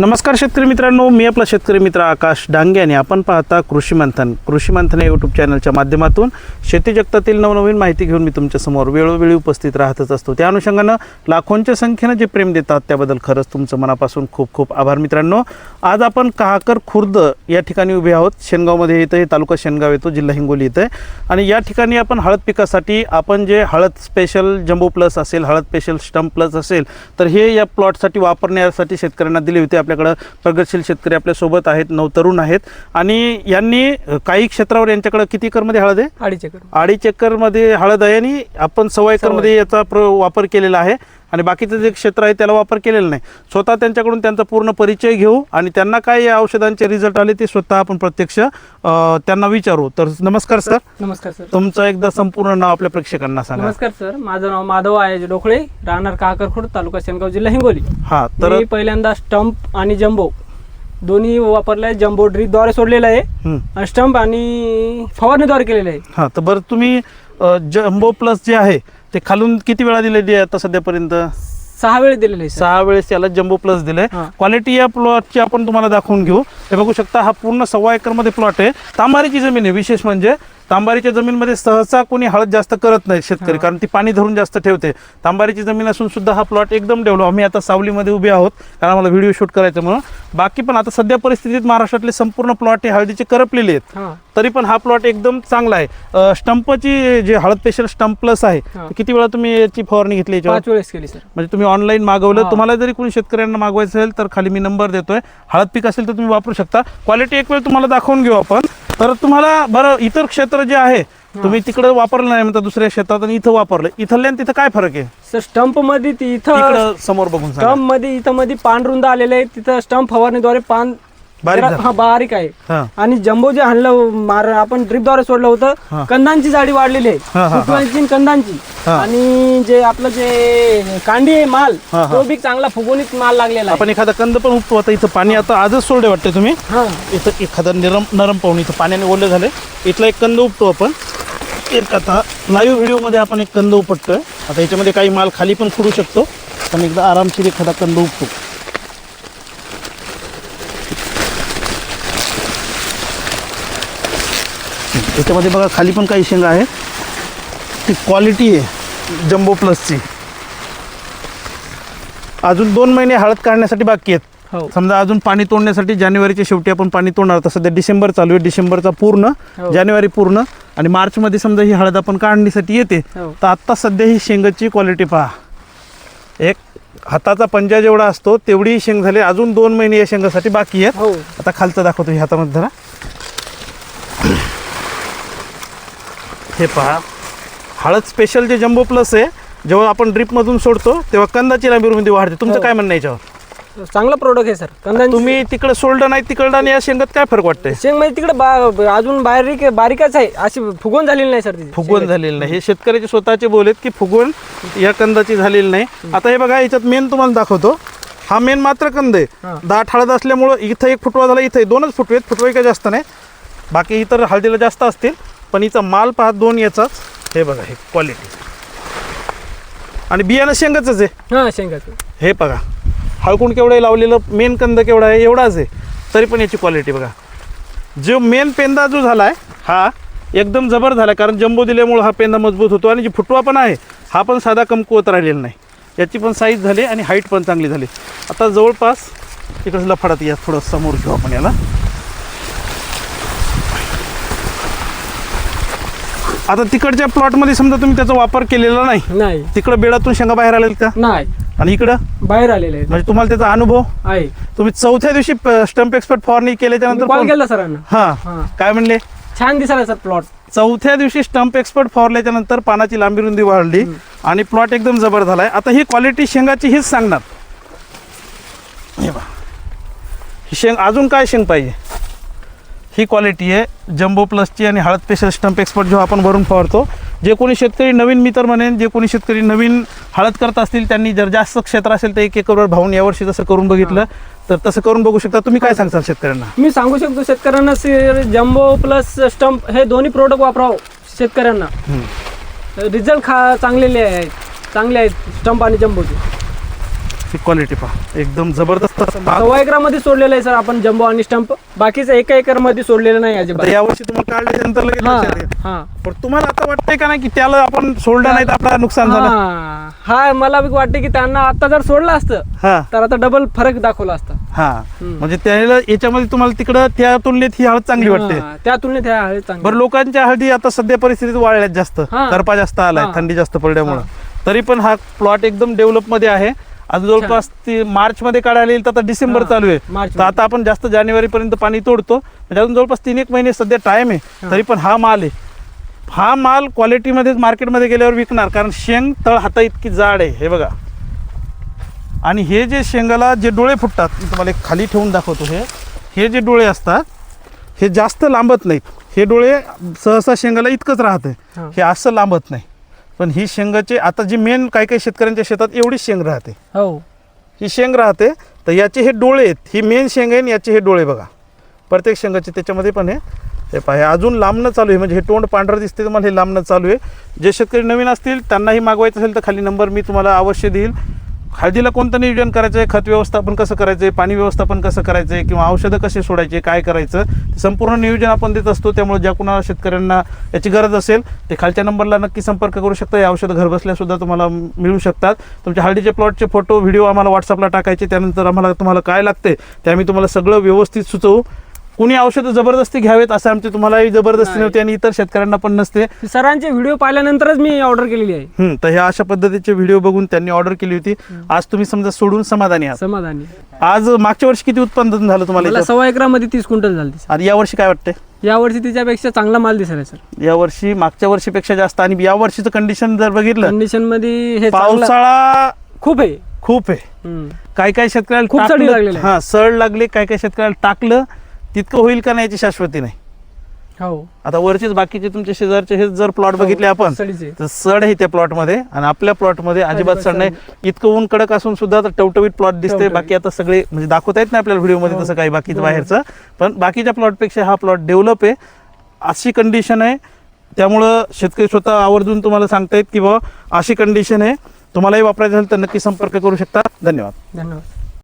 नमस्कार शेतकरी मित्रांनो मी आपला शेतकरी मित्र आकाश डांगे आणि आपण पाहता कृषी मंथन. कृषी मंथन या यूट्यूब चॅनलच्या माध्यमातून शेती जगतातील नवनवीन माहिती घेऊन मी तुमच्यासमोर वेळोवेळी उपस्थित राहतच असतो. त्या अनुषंगानं लाखोंच्या संख्येनं जे प्रेम देतात त्याबद्दल खरंच तुमचं मनापासून खूप खूप आभार मित्रांनो. आज आपण कहाकर खुर्द या ठिकाणी उभे आहोत. शेनगावमध्ये येतं हे तालुका शेनगाव येतो जिल्हा हिंगोली येतं आणि या ठिकाणी आपण हळद पिकासाठी आपण जे हळद स्पेशल जम्बो प्लस असेल हळद स्पेशल स्टंप प्लस असेल तर हे या प्लॉटसाठी वापरण्यासाठी शेतकऱ्यांना दिले होते. आपल्याकडं प्रगतशील शेतकरी आपल्यासोबत आहेत नवतरुण आहेत. आणि यांनी काही क्षेत्रावर यांच्याकडं किती एकरमध्ये हळद आहे? अडीच एकर. अडीच एकरमध्ये हळद आहे आणि आपण सव्वा एकरमध्ये याचा प्र वापर केलेला आहे. आणि बाकीचं जे क्षेत्र आहे त्याला वापर केलेला नाही. स्वतः त्यांच्याकडून त्यांचा पूर्ण परिचय घेऊ आणि त्यांना काय या औषधांचे रिझल्ट आले ते स्वतः आपण प्रत्यक्ष त्यांना विचारू. तर नमस्कार सर. नमस्कार सर. तुमचं एकदा संपूर्ण नाव आपल्या प्रेक्षकांना सांगा. नमस्कार सर. माझं नाव माधव आहे डोकळे राहणार काकरखोड तालुका शेनगाव जिल्हा हिंगोली. हा तर मी पहिल्यांदा स्टंप आणि जम्बो दोन्ही वापरले जम्बो ड्रीपद्वारे सोडलेलं आहे. आणि स्टंप आणि फवारणीद्वारे केलेलं आहे. हा तर बरं तुम्ही जम्बो प्लस जे आहे ते खालून किती वेळा दिलेली आहे आता सध्यापर्यंत? सहा वेळ दिलेले सहा वेळेस याला जम्बो प्लस दिलंय हा. क्वालिटी या प्लॉटची आपण तुम्हाला दाखवून घेऊ. हे बघू शकता हा पूर्ण सव्वा एकरमध्ये प्लॉट आहे. तांबारीची जमीन आहे विशेष म्हणजे तांबारीच्या जमीनमध्ये सहसा कोणी हळद जास्त करत नाही शेतकरी कारण ती पाणी धरून जास्त ठेवते. तांबारीची जमीन असून सुद्धा हा प्लॉट एकदम डेव्हलप. आम्ही आता सावलीमध्ये उभे आहोत कारण आम्हाला व्हिडिओ शूट करायचं म्हणून. बाकी पण आता सध्या परिस्थितीत महाराष्ट्रातले संपूर्ण प्लॉट हे हळदीचे करपलेले आहेत. तरी पण हा प्लॉट एकदम चांगला आहे. स्टंपची जे हळद स्पेशल स्टंप प्लस आहे किती वेळा तुम्ही याची फवारणी घेतली वेळेस केली सर. म्हणजे तुम्ही ऑनलाईन मागवलं. तुम्हाला जरी कोणी शेतकऱ्यांना मागवायचं असेल तर खाली मी नंबर देतोय. हळद पीक असेल तर तुम्ही वापरू शकता. क्वालिटी एक वेळ तुम्हाला दाखवून घेऊ आपण. तर तुम्हाला बरं इतर क्षेत्र जे आहे तुम्ही तिकडे वापरलं नाही म्हणता दुसऱ्या शेतात आणि इथं वापरलं. इथलं आणि तिथं काय फरक आहे? सर स्टंपमध्ये ती इथं समोर बघून. स्टंपमध्ये इथं मध्ये पान रुंद आलेलं आहे तिथं स्टंप फवारणीद्वारे पान बारीक जरा- झालं. हा बारीक आहे. हा. आणि जम्बो जे आणलं मार आपण ड्रिपद्वारे सोडलं. होतं कंदांची जाडी वाढलेली हा, हा, आहे हा. फुटव्यांची आणि कंदांची. हा. आणि जे आपलं जे कांडी आहे माल हा, हा. तो बी चांगला फुगवणीत माल लागलेला आहे. आपण एखादा कंद पण उपतो आता इथं पाणी आता आजच सोडले वाटते तुम्ही. हा. इथं एखादा नरम नरम पाहून इथं पाण्याने ओले झाले. इथला एक कंद उपतो आपण. एक आता लाईव्ह व्हिडिओमध्ये आपण एक कंद उपटतोय. आता याच्यामध्ये काही माल खाली पण फुडू शकतो. पण एकदा आरामशीर एखादा कंद उपतो याच्यामध्ये बघा खाली पण काही शेंगा आहे ती क्वालिटी आहे जम्बो प्लसची अजून दोन महिने हळद काढण्यासाठी बाकी आहेत. हो. समजा अजून पाणी तोडण्यासाठी जानेवारीच्या शेवटी आपण पाणी तोडणार आता सध्या डिसेंबर चालू आहे डिसेंबरचा पूर्ण हो. जानेवारी पूर्ण आणि मार्चमध्ये समजा ही हळद आपण काढणीसाठी येते हो. तर आत्ता सध्या ही शेंगाची क्वालिटी पहा. एक हाताचा पंजा जेवढा असतो तेवढी शेंग झाली. अजून दोन महिने या शेंगासाठी बाकी आहेत. हो. आता खालचं दाखवतो ही हातामध्ये धरा हे पहा. हळद स्पेशल जे जम्बो प्लस आहे जेव्हा आपण ड्रिपमधून सोडतो तेव्हा कंदाची लांबी रुंदी वाढते. तुमचं हो. काय म्हणणं आहे याच्यावर? चांगला प्रोडक्ट आहे सर कंदांची तुम्ही तिकडे सोडलं नाही तिकडं आणि या शेंगात काय फरक वाटतंय? शेंग म्हणजे तिकडे बा- अजून बारीक बारीकच आहे. अशी फुगवून झालेली नाही सर ती फुगवण झालेलं नाही. हे शेतकऱ्याचे स्वतःचे बोलेत की फुगवण या कंदाची झालेली नाही. आता हे बघा याच्यात मेन तुम्हाला दाखवतो. हा मेन मात्र कंद आहे. हा. दाट हळद असल्यामुळं इथं एक फुटवा झाला इथं दोनच फुटवे आहेत. फुटवे काही जास्त नाही. बाकी इतर हळदीला जास्त असतील. पण हिचा माल पहा दोन याचाच हे बघा हे क्वालिटी आणि बियाणं शेंगाच आहे. हा शेंगाचं. हे बघा. हळकुंड केवढं आहे लावलेलं मेन कंद केवढा आहे एवढाच आहे. तरी पण याची क्वालिटी बघा. जो मेन पेंदा जो झाला आहे हा एकदम जबर झाला कारण जम्बो दिल्यामुळं हा पेंदा मजबूत होतो आणि जी फुटवा पण आहे हा पण साधा कमकुवत राहिलेला नाही. याची पण साईज झाली आणि हाईट पण चांगली झाली. आता जवळपास इकडं लफडात या थोडं समोर घेऊ आपण याला. आता तिकडच्या प्लॉटमध्ये समजा तुम्ही त्याचा वापर केलेला नाही नाही. तिकडं बेडातून शेंगा बाहेर आलेल का? नाही. आणि इकडं? बाहेर आलेले आहेत. म्हणजे तुम्हाला त्याचा अनुभव? आहे. तुम्ही चौथ्या दिवशी स्टंप एक्सपर्ट फवारणी केल्याच्यानंतर कॉल केला सरांना. हा. काय म्हणले? छान दिसायला सर प्लॉट चौथ्या दिवशी स्टंप एक्सपर्ट फवारल्याच्या नंतर पानाची लांबी रुंदी वाढली आणि प्लॉट एकदम जबर झालाय. आता ही क्वालिटी शेंगाची हीच सांगणार. हे. ही शेंग अजून काय शेंग पाहिजे? ही क्वालिटी आहे. जम्बो प्लसची आणि हळद स्पेशल स्टंप एक्सपर्ट जो आपण भरून फवारतो जे कोणी शेतकरी नवीन मी तर म्हणेन जे कोणी शेतकरी नवीन हळद करत असतील त्यांनी जर जास्त क्षेत्र असेल तर एक एकरवर भावून यावर्षी जसं करून बघितलं. तर तसं करून बघू शकता. तुम्ही काय सांगताल शेतकऱ्यांना? मी सांगू शकतो शेतकऱ्यांना जम्बो प्लस स्टंप हे दोन्ही प्रोडक्ट वापरावं शेतकऱ्यांना. रिझल्ट खा चांगलेले आहेत. चांगले आहेत स्टंप आणि जम्बोचे ही क्वालिटी पहा. एकदम जबरदस्त. सव्वा एकरामध्ये सोडलेलं आहे सर आपण जम्बो आणि स्टंप. बाकीचं एका एकरमध्ये सोडलेलं नाही अजिबात. यावर्षी तुम्हाला काढल्यानंतर लगेच हा लक्षात येईल. हा. पण तुम्हाला आता वाटतंय का नाही की त्याला आपण सोडलं नाही तर आपलं नुकसान झालं? हा हा मला बी वाटते की त्यांना आता जर सोडलं असतं हा. तर आता डबल फरक दाखवला असता. हा. हम्म. म्हणजे त्याला याच्यामध्ये तुम्हाला तिकडं त्या तुलनेत ही हळद चांगली वाटते. हा, त्या तुलनेत ह्या हळद चांगली. बरं लोकांच्या हळदी आता सध्या परिस्थितीत वाळल्यात जास्त. हा. करपा जास्त आलाय हा. थंडी जास्त पडल्यामुळं. तरी पण हा प्लॉट एकदम डेव्हलपमध्ये आहे. आज जवळपास ती मार्च मध्ये काढायला येईल तर आता डिसेंबर. चालू आहे. मार्च तर आता आपण जास्त जानेवारी पर्यंत पाणी तोडतो. म्हणजे अजून जवळपास तीन एक महिने सध्या टाइम आहे. तरी पण हा माल आहे. हा माल क्वालिटीमध्ये मार्केटमध्ये गेल्यावर विकणार कारण शेंग तळ हाता इतकी जाड आहे हे बघा. आणि हे जे शेंगाला जे डोळे फुटतात मी तुम्हाला एक खाली ठेवून दाखवतो हे. हे जे डोळे असतात हे जास्त लांबत नाहीत. हे डोळे सहसा शेंगाला इतकंच राहते हा. हे असं लांबत नाही. पण ही शेंगाचे आता जी मेन काही काही शेतकऱ्यांच्या शेतात एवढीच शेंग राहते. हो. ही शेंग राहते तर याचे हे डोळे आहेत. ही मेन शेंग आहे आणि याचे हे डोळे बघा. प्रत्येक शेंगाचे त्याच्यामध्ये पण हे हे पहा अजून लांबणं चालू आहे. म्हणजे हे तोंड पांढरं दिसते तुम्हाला हे लांबणं चालू आहे. जे शेतकरी नवीन असतील त्यांनाही मागवायचं असेल तर खाली नंबर मी तुम्हाला अवश्य देईल. हळदीला कोणतं नियोजन करायचं आहे खत व्यवस्थापन कसं करायचं आहे पाणी व्यवस्थापन कसं करायचं आहे किंवा औषधं कसे सोडायचे? काय करायचं? संपूर्ण नियोजन आपण देत असतो. त्यामुळे ज्या कुणाला शेतकऱ्यांना याची गरज असेल ते खालच्या नंबरला नक्की संपर्क करू शकता. या औषधं घरबसल्यासुद्धा तुम्हाला मिळू शकतात. तुमच्या हळदीचे प्लॉटचे फोटो व्हिडिओ आम्हाला व्हॉट्सअपला टाकायचे. त्यानंतर आम्हाला तुम्हाला काय लागते ते आम्ही तुम्हाला सगळं व्यवस्थित सुचवू. कुणी औषधं जबरदस्ती घ्यावेत असं आमची तुम्हालाही जबरदस्ती. नव्हती आणि इतर शेतकऱ्यांना पण नसते. सरांचे व्हिडिओ पाहिल्यानंतरच मी ऑर्डर केलेली आहे. तर ह्या अशा पद्धतीचे व्हिडिओ बघून त्यांनी ऑर्डर केली होती. आज तुम्ही समजा सोडून समाधानी आहात. समाधानी. आज मागच्या वर्षी किती उत्पादन झालं तुम्हाला मला याच्यात? सव्वा एकरामध्ये तीस क्विंटल झाली आणि या वर्षी काय वाटतंय? या वर्षी तिच्यापेक्षा चांगला माल दिसायला सर. या वर्षी मागच्या वर्षीपेक्षा जास्त. आणि या वर्षीचं कंडिशन जर बघितलं कंडिशनमध्ये हे चांगलं- पावसाळा खूप आहे. खूप आहे. हम्म. काय काय शेतकऱ्याला खूप सडी टाकलं- लागलेली आहे. हा सड लागले काय काय शेतकऱ्याला टाकलं तितकं होईल का नाही याची शाश्वती नाही. हो. आता वरचेच बाकीचे तुमच्या शेजारचे हे जर प्लॉट बघितले आपण सडीचे. तर सड आहे त्या प्लॉटमध्ये आणि आपल्या प्लॉटमध्ये अजिबात अजिबात सड नाही. इतकं ऊन कडक असून सुद्धा आता टवटवीत प्लॉट दिसते टवटवीत. बाकी आता सगळे म्हणजे दाखवता येत नाही आपल्याला व्हिडिओमध्ये हो. तसं काही बाकीचं बरोबर. बाहेरचं. पण बाकीच्या प्लॉटपेक्षा हा प्लॉट डेव्हलप आहे. अशी कंडिशन आहे. त्यामुळं शेतकरी स्वतः आवर्जून तुम्हाला सांगतायत की बाबा अशी कंडिशन आहे. तुम्हालाही वापरायचं असेल तर नक्की संपर्क करू शकता. धन्यवाद. धन्यवाद.